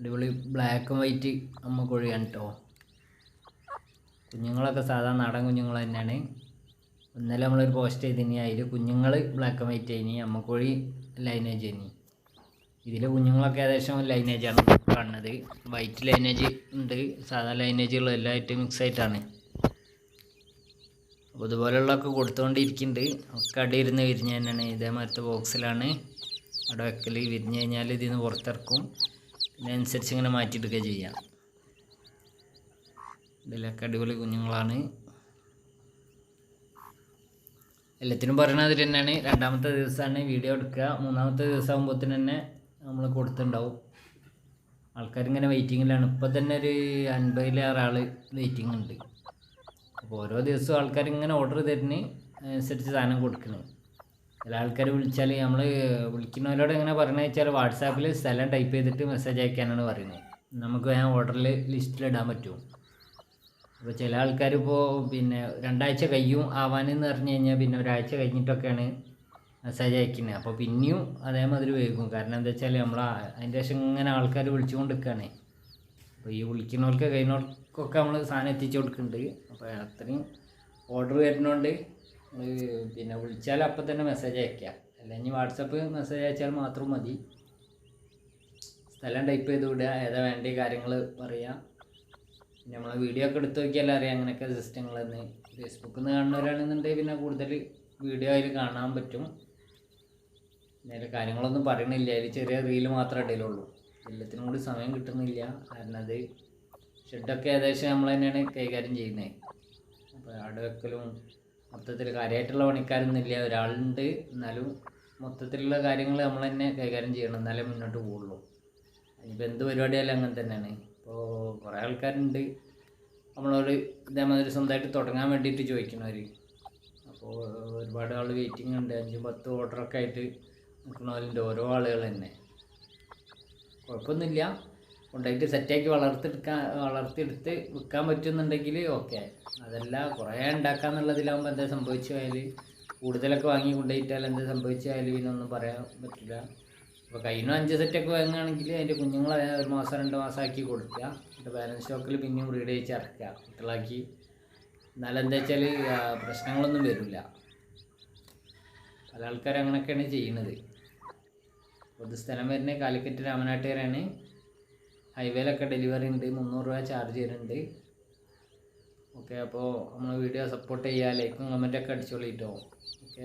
അടിപൊളി black white അമ്മ കോഴിയാണ് കേട്ടോ കുഞ്ഞുങ്ങളൊക്കെ സാധാ നാടൻ കുഞ്ഞുങ്ങൾ തന്നെയാണ്. ഇന്നലെ നമ്മളൊരു പോസ്റ്റ് ചെയ്തിനി അതിൽ കുഞ്ഞുങ്ങൾ ബ്ലാക്ക് ആൻഡ് വൈറ്റ് ആയിനി അമ്മക്കോഴി ലൈനേജ് ആയിനി. ഇതിലെ കുഞ്ഞുങ്ങളൊക്കെ ഏകദേശം ലൈനേജാണ് കാണുന്നത്. വൈറ്റ് ലൈനേജ് ഉണ്ട് സാധാ ലൈനേജുകളും എല്ലാമായിട്ട് മിക്സ് ആയിട്ടാണ്. അപ്പോൾ ഇതുപോലെയുള്ളതൊക്കെ കൊടുത്തുകൊണ്ടിരിക്കുന്നുണ്ട് ഒക്കെ അടിയിരുന്ന് വിരിഞ്ഞ് തന്നെയാണ്. ഇതേമാതിരത്തെ ബോക്സിലാണ് അവിടെ വെക്കൽ വിരിഞ്ഞ് കഴിഞ്ഞാൽ ഇതിൽ നിന്ന് പുറത്തിറക്കും. പിന്നെ അനുസരിച്ച് ഇങ്ങനെ മാറ്റിയെടുക്കുക ചെയ്യാം. ഇതിലൊക്കെ അടിപൊളി കുഞ്ഞുങ്ങളാണ്. എല്ലാത്തിനും പറയണ അതിൽ തന്നെയാണ്. രണ്ടാമത്തെ ദിവസമാണ് വീഡിയോ എടുക്കുക. മൂന്നാമത്തെ ദിവസം ആകുമ്പോഴത്തേന് തന്നെ നമ്മൾ കൊടുത്തിട്ടുണ്ടാവും. ആൾക്കാരിങ്ങനെ വെയിറ്റിങ്ങിലാണ് ഇപ്പോൾ തന്നെ ഒരു അൻപതിലേറെ ആൾ വെയിറ്റിംഗ് ഉണ്ട് അപ്പോൾ ഓരോ ദിവസവും ആൾക്കാർ ഇങ്ങനെ ഓർഡർ തരുന്ന അനുസരിച്ച് സാധനം കൊടുക്കണം. ചില ആൾക്കാർ വിളിച്ചാൽ നമ്മൾ വിളിക്കുന്നവരോട് എങ്ങനെ പറയണത് വെച്ചാൽ വാട്സാപ്പിൽ സ്ഥലം ടൈപ്പ് ചെയ്തിട്ട് മെസ്സേജ് അയക്കാനാണ് പറയുന്നത് നമുക്ക് ഞാൻ ഓർഡറിൽ ലിസ്റ്റിൽ ഇടാൻ പറ്റും. അപ്പോൾ ചില ആൾക്കാർ ഇപ്പോൾ പിന്നെ രണ്ടാഴ്ച കഴിയും ആവാനെന്ന് പറഞ്ഞു കഴിഞ്ഞാൽ പിന്നെ ഒരാഴ്ച കഴിഞ്ഞിട്ടൊക്കെയാണ് മെസ്സേജ് അയക്കുന്നത് അപ്പോൾ പിന്നെയും അതേമാതിരി വൈകും. കാരണം എന്താ വെച്ചാൽ നമ്മൾ അതിന്റെ ശേഷം ഇങ്ങനെ ആൾക്കാർ വിളിച്ചുകൊണ്ട് നിൽക്കുകയാണ് അപ്പോൾ ഈ വിളിക്കുന്നവർക്ക് കഴിഞ്ഞവർക്കൊക്കെ നമ്മൾ സാധനം എത്തിച്ചു കൊടുക്കുന്നുണ്ട്. അപ്പോൾ അത്രയും ഓർഡർ വരുന്നതുകൊണ്ട് പിന്നെ വിളിച്ചാൽ അപ്പം തന്നെ മെസ്സേജ് അയക്കുക അല്ലെങ്കിൽ വാട്സപ്പ് മെസ്സേജ് അയച്ചാൽ മാത്രം മതി. സ്ഥലം ടൈപ്പ് ചെയ്ത് വിടുക ഏതാ വേണ്ട കാര്യങ്ങൾ പറയുക പിന്നെ നമ്മൾ വീഡിയോ ഒക്കെ എടുത്ത് നോക്കിയാൽ അറിയാം അങ്ങനെയൊക്കെ സിസ്റ്റങ്ങളെന്ന് ഫേസ്ബുക്കിൽ നിന്ന് കാണുന്നവരാണെന്നുണ്ടെങ്കിൽ പിന്നെ കൂടുതൽ വീഡിയോ അതിൽ കാണാൻ പറ്റും. നേരെ കാര്യങ്ങളൊന്നും പറയണില്ല. അതിൽ ചെറിയ റീൽ മാത്രമേ ഇടയിലുള്ളൂ എല്ലാത്തിനും കൂടി സമയം കിട്ടുന്നില്ല. കാരണം അത് ഷെഡൊക്കെ ഏകദേശം നമ്മൾ തന്നെയാണ് കൈകാര്യം ചെയ്യുന്നത്. അപ്പോൾ അവിടെ വെക്കലും മൊത്തത്തിൽ കാര്യമായിട്ടുള്ള പണിക്കാരൊന്നുമില്ല. ഒരാളുണ്ട്. എന്നാലും മൊത്തത്തിലുള്ള കാര്യങ്ങൾ നമ്മൾ തന്നെ കൈകാര്യം ചെയ്യണം. എന്നാലേ മുന്നോട്ട് പോകുള്ളൂ ഇനിയിപ്പോൾ എന്ത് പരിപാടിയായാലും അങ്ങനെ തന്നെയാണ്. ഇപ്പോൾ കുറേ ആൾക്കാരുണ്ട്. നമ്മളോട് ഇതേമാതിരി സ്വന്തമായിട്ട് തുടങ്ങാൻ വേണ്ടിയിട്ട് ചോദിക്കണവർ അപ്പോൾ ഒരുപാട് ആൾ വെയിറ്റിംഗ് ഉണ്ട്. അഞ്ചും പത്തും ഓർഡറൊക്കെ ആയിട്ട് നിൽക്കുന്നവരുണ്ട്. ഓരോ ആളുകൾ തന്നെ. കുഴപ്പമൊന്നുമില്ല. കൊണ്ടുപോയിട്ട് സെറ്റാക്കി വളർത്തെടുക്കാൻ വളർത്തിയെടുത്ത് വിൽക്കാൻ പറ്റുന്നുണ്ടെങ്കിൽ ഓക്കെ. അതല്ല കുറേ ഉണ്ടാക്കാന്നുള്ളതിലാകുമ്പോൾ എന്താ സംഭവിച്ചു പോയാൽ? കൂടുതലൊക്കെ വാങ്ങി കൊണ്ടുപോയിട്ടാൽ എന്താ സംഭവിച്ചു പോയാൽ ഒന്നും പറയാൻ പറ്റില്ല. അപ്പോൾ കഴിഞ്ഞ അഞ്ച് സെറ്റൊക്കെ വാങ്ങുകയാണെങ്കിൽ അതിന്റെ കുഞ്ഞുങ്ങളെ ഒരു മാസം രണ്ട് മാസം ആക്കി കൊടുക്കുക. എന്നിട്ട് ബാലൻസ് സ്റ്റോക്കിൽ പിന്നെയും ബ്രീഡ് ചെയ്ത് ഇറക്കുക. കുട്ടികളാക്കി. എന്നാലും എന്താ വെച്ചാൽ പ്രശ്നങ്ങളൊന്നും വരില്ല. പല ആൾക്കാരും അങ്ങനെയൊക്കെയാണ് ചെയ്യുന്നത്. പൊതുസ്ഥലം വരുന്നത് കാലിക്കറ്റ് രാമനാട്ടുകാരാണ് ഹൈവേയിലൊക്കെ ഡെലിവറി ഉണ്ട് മുന്നൂറ് രൂപ ചാർജ് ചെയ്യുന്നുണ്ട് ഓക്കെ അപ്പോൾ നമ്മൾ വീഡിയോ സപ്പോർട്ട് ചെയ്യുക ലൈക്കും കമന്റൊക്കെ അടിച്ചോളിട്ടോ. ഓക്കെ